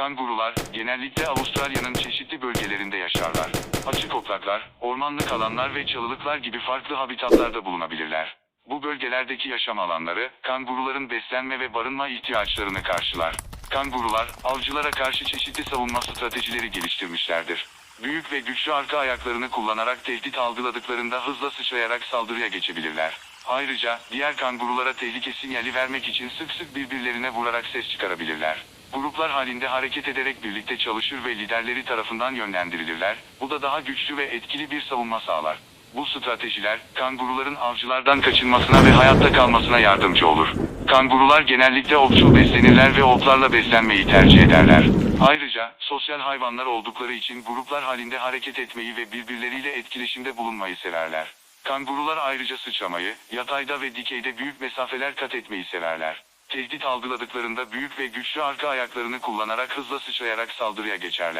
Kangurular, genellikle Avustralya'nın çeşitli bölgelerinde yaşarlar. Açık otlaklar, ormanlık alanlar ve çalılıklar gibi farklı habitatlarda bulunabilirler. Bu bölgelerdeki yaşam alanları, kanguruların beslenme ve barınma ihtiyaçlarını karşılar. Kangurular, avcılara karşı çeşitli savunma stratejileri geliştirmişlerdir. Büyük ve güçlü arka ayaklarını kullanarak tehdit algıladıklarında hızla sıçrayarak saldırıya geçebilirler. Ayrıca, diğer kangurulara tehlike sinyali vermek için sık sık birbirlerine vurarak ses çıkarabilirler. Gruplar halinde hareket ederek birlikte çalışır ve liderleri tarafından yönlendirilirler. Bu da daha güçlü ve etkili bir savunma sağlar. Bu stratejiler, kanguruların avcılardan kaçınmasına ve hayatta kalmasına yardımcı olur. Kangurular genellikle otçul beslenirler ve otlarla beslenmeyi tercih ederler. Ayrıca, sosyal hayvanlar oldukları için gruplar halinde hareket etmeyi ve birbirleriyle etkileşimde bulunmayı severler. Kangurular ayrıca sıçramayı, yatayda ve dikeyde büyük mesafeler kat etmeyi severler. Tehdit algıladıklarında büyük ve güçlü arka ayaklarını kullanarak hızla sıçrayarak saldırıya geçerler.